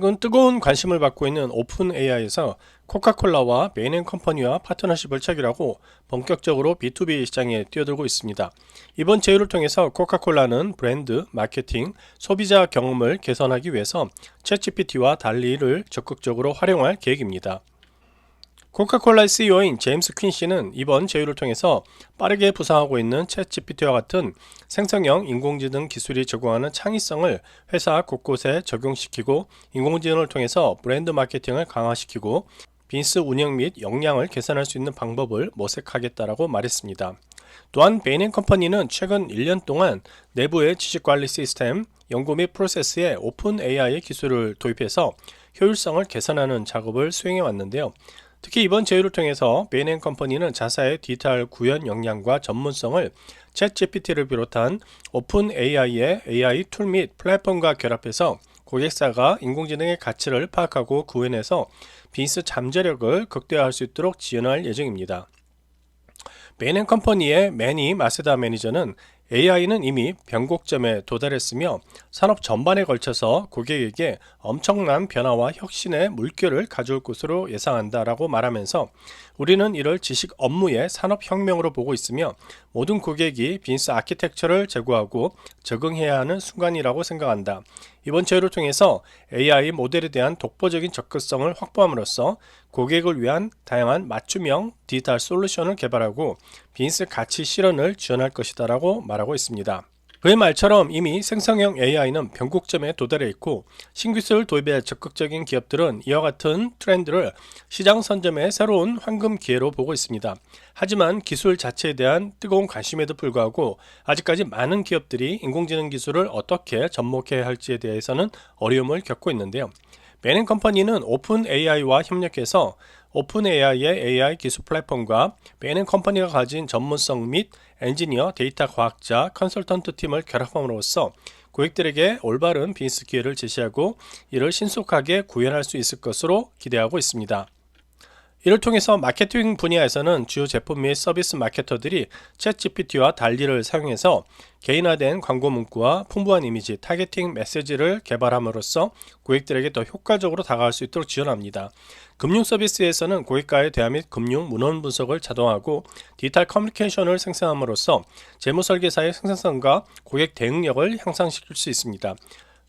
최근 뜨거운 관심을 받고 있는 오픈 AI에서 코카콜라와 메인앤컴퍼니와 파트너십을 체결하고 본격적으로 B2B 시장에 뛰어들고 있습니다. 이번 제휴를 통해서 코카콜라는 브랜드, 마케팅, 소비자 경험을 개선하기 위해서 챗GPT와 달리를 적극적으로 활용할 계획입니다. 코카콜라의 CEO인 제임스 퀸 씨는 이번 제휴를 통해서 빠르게 부상하고 있는 챗GPT와 같은 생성형 인공지능 기술이 제공하는 창의성을 회사 곳곳에 적용시키고 인공지능을 통해서 브랜드 마케팅을 강화시키고 빈스 운영 및 역량을 개선할 수 있는 방법을 모색하겠다라고 말했습니다. 또한 베인앤컴퍼니는 최근 1년 동안 내부의 지식관리 시스템, 연구 및 프로세스에 오픈 AI 기술을 도입해서 효율성을 개선하는 작업을 수행해 왔는데요. 특히 이번 제휴를 통해서 베인앤컴퍼니는 자사의 디지털 구현 역량과 전문성을 챗 GPT를 비롯한 오픈 AI의 AI 툴 및 플랫폼과 결합해서 고객사가 인공지능의 가치를 파악하고 구현해서 비즈니스 잠재력을 극대화할 수 있도록 지원할 예정입니다. 베인앤컴퍼니의 매니 마세다 매니저는 AI는 이미 변곡점에 도달했으며 산업 전반에 걸쳐서 고객에게 엄청난 변화와 혁신의 물결을 가져올 것으로 예상한다라고 말하면서 우리는 이를 지식 업무의 산업 혁명으로 보고 있으며 모든 고객이 비즈니스 아키텍처를 제고하고 적응해야 하는 순간이라고 생각한다. 이번 제휴를 통해서 AI 모델에 대한 독보적인 접근성을 확보함으로써 고객을 위한 다양한 맞춤형 디지털 솔루션을 개발하고 비즈니스 가치 실현을 지원할 것이다라고 말하고 있습니다. 그의 말처럼 이미 생성형 AI는 변곡점에 도달해 있고 신기술 도입에 적극적인 기업들은 이와 같은 트렌드를 시장 선점의 새로운 황금 기회로 보고 있습니다. 하지만 기술 자체에 대한 뜨거운 관심에도 불구하고 아직까지 많은 기업들이 인공지능 기술을 어떻게 접목해야 할지에 대해서는 어려움을 겪고 있는데요. 메인 컴퍼니는 오픈 AI와 협력해서 오픈 AI의 AI 기술 플랫폼과 메인 컴퍼니가 가진 전문성 및 엔지니어, 데이터 과학자, 컨설턴트 팀을 결합함으로써 고객들에게 올바른 비즈니스 기회를 제시하고 이를 신속하게 구현할 수 있을 것으로 기대하고 있습니다. 이를 통해서 마케팅 분야에서는 주요 제품 및 서비스 마케터들이 챗 GPT와 달리를 사용해서 개인화된 광고 문구와 풍부한 이미지, 타겟팅 메시지를 개발함으로써 고객들에게 더 효과적으로 다가갈 수 있도록 지원합니다. 금융 서비스에서는 고객과의 대화 및 금융 문헌 분석을 자동화하고 디지털 커뮤니케이션을 생성함으로써 재무 설계사의 생산성과 고객 대응력을 향상시킬 수 있습니다.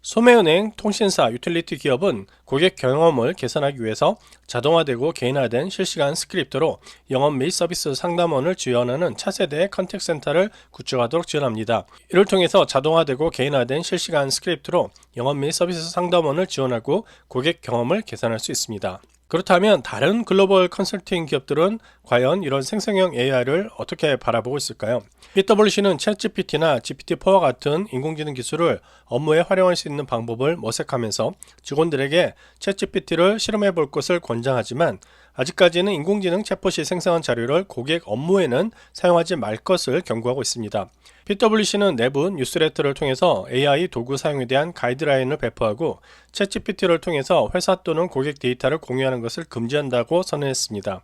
소매은행, 통신사, 유틸리티 기업은 고객 경험을 개선하기 위해서 자동화되고 개인화된 실시간 스크립트로 영업 및 서비스 상담원을 지원하는 차세대 컨택센터를 구축하도록 지원합니다. 이를 통해서 자동화되고 개인화된 실시간 스크립트로 영업 및 서비스 상담원을 지원하고 고객 경험을 개선할 수 있습니다. 그렇다면 다른 글로벌 컨설팅 기업들은 과연 이런 생성형 AI를 어떻게 바라보고 있을까요? PwC는 챗GPT나 GPT-4와 같은 인공지능 기술을 업무에 활용할 수 있는 방법을 모색하면서 직원들에게 챗GPT를 실험해 볼 것을 권장하지만 아직까지는 인공지능 챗봇이 생성한 자료를 고객 업무에는 사용하지 말 것을 경고하고 있습니다. PwC는 내부 뉴스레터를 통해서 AI 도구 사용에 대한 가이드라인을 배포하고 챗GPT를 통해서 회사 또는 고객 데이터를 공유하는 것을 금지한다고 선언했습니다.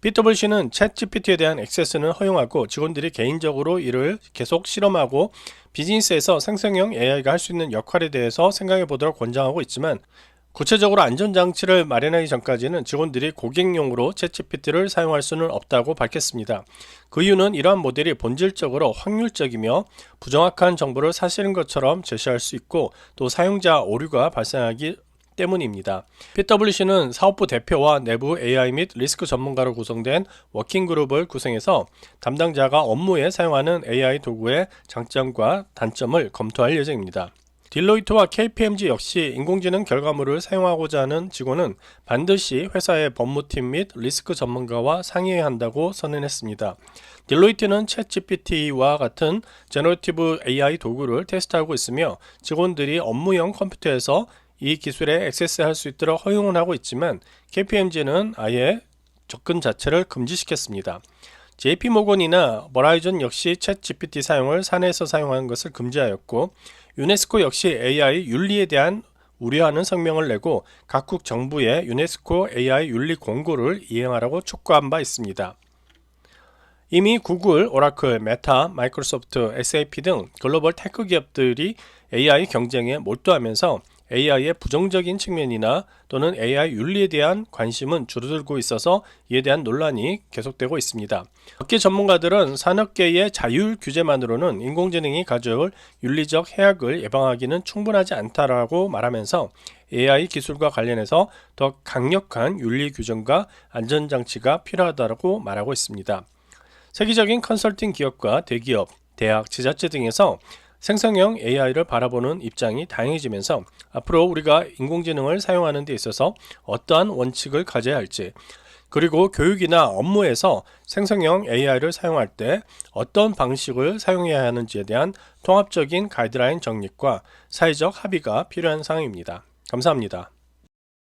PwC는 챗GPT에 대한 액세스는 허용하고 직원들이 개인적으로 이를 계속 실험하고 비즈니스에서 생성형 AI가 할 수 있는 역할에 대해서 생각해 보도록 권장하고 있지만 구체적으로 안전장치를 마련하기 전까지는 직원들이 고객용으로 챗GPT를 사용할 수는 없다고 밝혔습니다. 그 이유는 이러한 모델이 본질적으로 확률적이며 부정확한 정보를 사실인 것처럼 제시할 수 있고 또 사용자 오류가 발생하기 때문입니다. PwC는 사업부 대표와 내부 AI 및 리스크 전문가로 구성된 워킹그룹을 구성해서 담당자가 업무에 사용하는 AI 도구의 장점과 단점을 검토할 예정입니다. 딜로이트와 KPMG 역시 인공지능 결과물을 사용하고자 하는 직원은 반드시 회사의 법무팀 및 리스크 전문가와 상의해야 한다고 선언했습니다. 딜로이트는 챗 GPT와 같은 제너티브 AI 도구를 테스트하고 있으며 직원들이 업무용 컴퓨터에서 이 기술에 액세스할 수 있도록 허용을 하고 있지만 KPMG는 아예 접근 자체를 금지시켰습니다. JP 모건이나 버라이전 역시 챗 GPT 사용을 사내에서 사용하는 것을 금지하였고 유네스코 역시 AI 윤리에 대한 우려하는 성명을 내고 각국 정부에 유네스코 AI 윤리 공고를 이행하라고 촉구한 바 있습니다. 이미 구글, 오라클, 메타, 마이크로소프트, SAP 등 글로벌 테크 기업들이 AI 경쟁에 몰두하면서 AI의 부정적인 측면이나 또는 AI 윤리에 대한 관심은 줄어들고 있어서 이에 대한 논란이 계속되고 있습니다. 업계 전문가들은 산업계의 자율 규제만으로는 인공지능이 가져올 윤리적 해악을 예방하기는 충분하지 않다라고 말하면서 AI 기술과 관련해서 더 강력한 윤리 규정과 안전장치가 필요하다고 말하고 있습니다. 세계적인 컨설팅 기업과 대기업, 대학, 지자체 등에서 생성형 AI를 바라보는 입장이 다양해지면서 앞으로 우리가 인공지능을 사용하는 데 있어서 어떠한 원칙을 가져야 할지 그리고 교육이나 업무에서 생성형 AI를 사용할 때 어떤 방식을 사용해야 하는지에 대한 통합적인 가이드라인 정립과 사회적 합의가 필요한 상황입니다. 감사합니다.